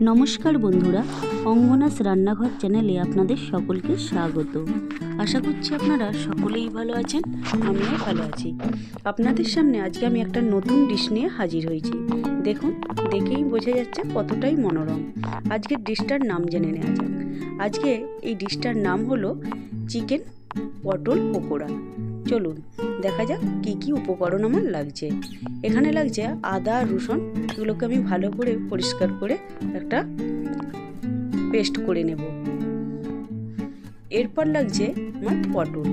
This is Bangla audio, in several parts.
নমস্কার বন্ধুরা, অঙ্গনাস রান্নাঘর চ্যানেলে আপনাদের সকলকে স্বাগত। আশা করছি আপনারা সকলেই ভালো আছেন, আমিও ভালো আছি। আপনাদের সামনে আজকে আমি একটা নতুন ডিশ নিয়ে হাজির হয়েছি। দেখুন, দেখেই বোঝা যাচ্ছে কতটাই মনোরম। আজকের ডিশটার নাম জেনে নেওয়া যাক। আজকে এই ডিশটার নাম হলো চিকেন পটল পকোড়া। চলুন, দেখা যাক কী কী উপকরণ আমার লাগছে। এখানে লাগছে আদা রসুন, এগুলোকে আমি ভালো করে পরিষ্কার করে একটা পেস্ট করে নেব। এরপর লাগছে আমার পটল।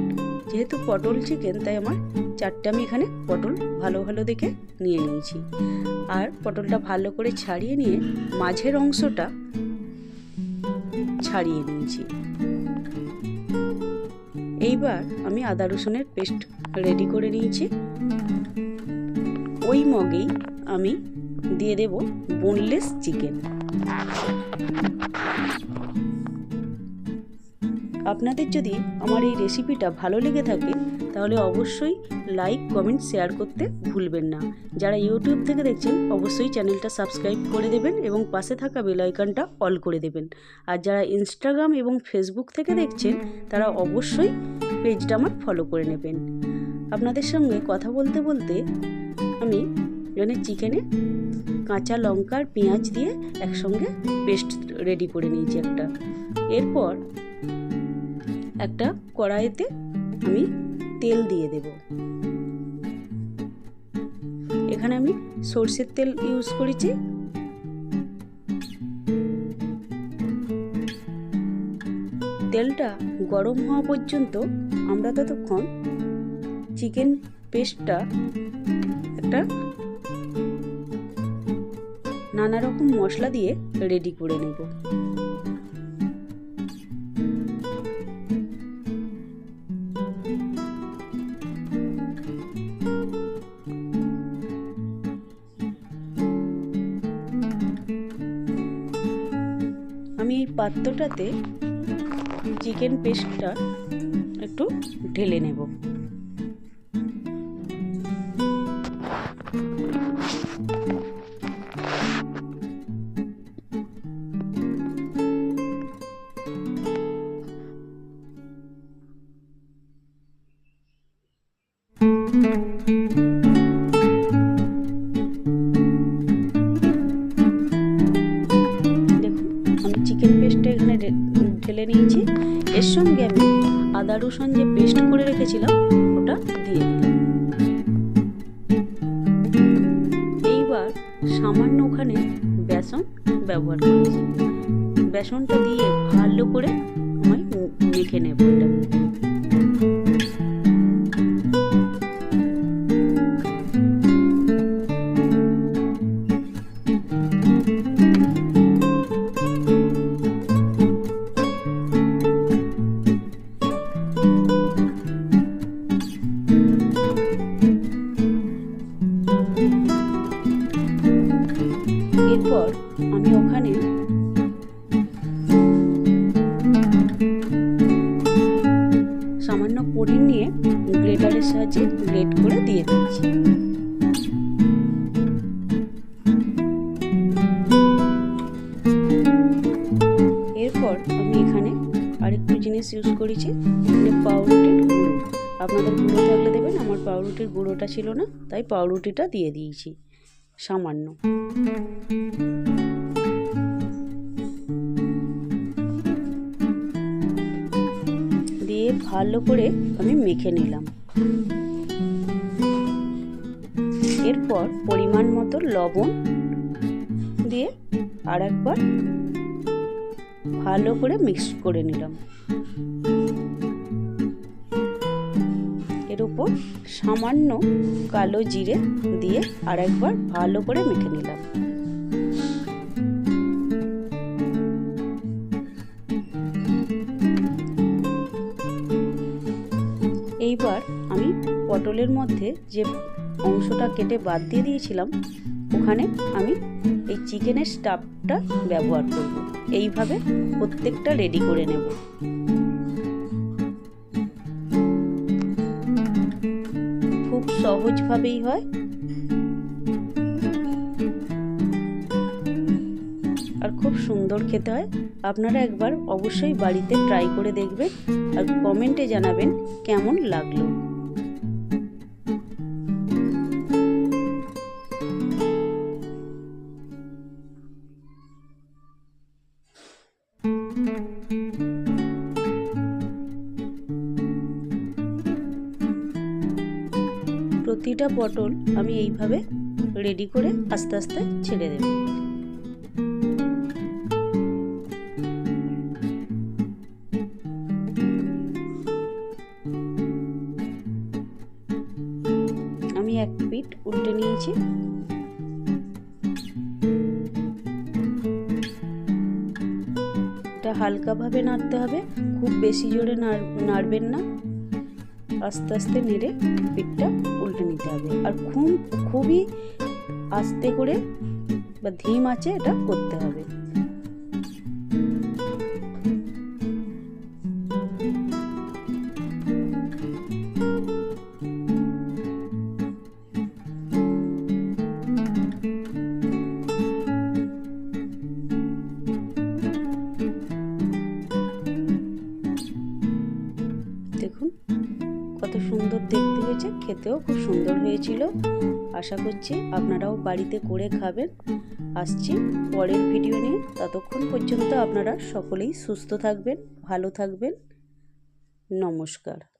যেহেতু পটল চিকেন তাই আমার চারটে আমি এখানে পটল ভালো ভালো দেখে নিয়ে নিয়েছি। আর পটলটা ভালো করে ছাড়িয়ে নিয়ে মাঝের অংশটা ছাড়িয়ে নিয়েছি। এইবার আমি আদা রসুনের পেস্ট রেডি করে নিয়েছি। ওই মগেই আমি দিয়ে দেব বোনলেস চিকেন। আপনাদের যদি আমার এই রেসিপিটা ভালো লেগে থাকে, তাহলে অবশ্যই লাইক কমেন্ট শেয়ার করতে ভুলবেন না। যারা ইউটিউব থেকে দেখছেন, অবশ্যই চ্যানেলটা সাবস্ক্রাইব করে দেবেন এবং পাশে থাকা বেল আইকনটা অল করে দেবেন। আর যারা ইনস্টাগ্রাম এবং ফেসবুক থেকে দেখছেন, তারা অবশ্যই পেজটা আমার ফলো করে নেবেন। আপনাদের সঙ্গে কথা বলতে বলতে আমি এখানে চিকেনে কাঁচা লঙ্কা আর পেঁয়াজ দিয়ে একসঙ্গে পেস্ট রেডি করে নিয়েছি একটা। এরপর একটা কড়াইতে আমি তেল দিয়ে দেব। এখানে আমি সর্ষের তেল ইউজ করেছি। তেলটা গরম হওয়া পর্যন্ত আমরা ততক্ষণ চিকেন পেস্টটা একটা নানা রকম মশলা দিয়ে রেডি করে নেব। পাত্রটাতে চিকেন পেস্টটা একটু ঢেলে নেব। এর সঙ্গে আমি আদা রসুন যে পেস্ট করে রেখেছিলাম, ওটা দিয়ে দিলাম। এইবার সামান্য ওখানে বেসন ব্যবহার করেছি। বেসনটা দিয়ে ভালো করে আমি মেখে নেব এটা। সাহায্যে গ্রেট করে দিয়ে দিচ্ছি। এরপর আমি এখানে আরেকটু জিনিস ইউজ করেছি মানে পাউরুটির গুঁড়ো। আপনাদের গুঁড়ো থাকলে দেবেন, আমার পাউরুটির গুঁড়োটা ছিল না, তাই পাউরুটিটা দিয়ে দিয়েছি, সামান্য। দিয়ে ভালো করে আমি মেখে নিলাম। এরপর পরিমাণ মতো লবণ দিয়ে আর একবার ভালো করে মিক্স করে নিলাম। এর উপর সামান্য কালো জিরে দিয়ে আর একবার ভালো করে মেখে নিলাম। এইবার পটলের মধ্যে যে অংশটা কেটে বাদ দিয়ে দিয়েছিলাম, ওখানে আমি এই চিকেনের স্টাফটা ব্যবহার করব। এইভাবে প্রত্যেকটা রেডি করে নেব। খুব সহজভাবেই হয়। আর খুব সুন্দর খেতে হয়। আপনারা একবার অবশ্যই বাড়িতে ট্রাই করে দেখবেন। আর কমেন্টে জানাবেন কেমন লাগল। প্রতিটা পটল আমি এইভাবে রেডি করে আস্তে আস্তে ছেড়ে দেব। আমি এক পিঠ উল্টে নিয়েছি। হালকাভাবে নাড়তে হবে, খুব বেশি জোরে নাড়বেন না। আস্তে আস্তে নেড়ে পিঠটা উল্টে নিতে হবে। আর খুব, খুবই আস্তে করে বা ধিম আছে এটা করতে হবে। হয়েছে, খেতেও খুব সুন্দর হয়েছিল। আশা করছি আপনারাও বাড়িতে করে খাবেন। আসছি পরের ভিডিও নিয়ে। ততক্ষণ পর্যন্ত আপনারা সকলেই সুস্থ থাকবেন, ভালো থাকবেন। নমস্কার।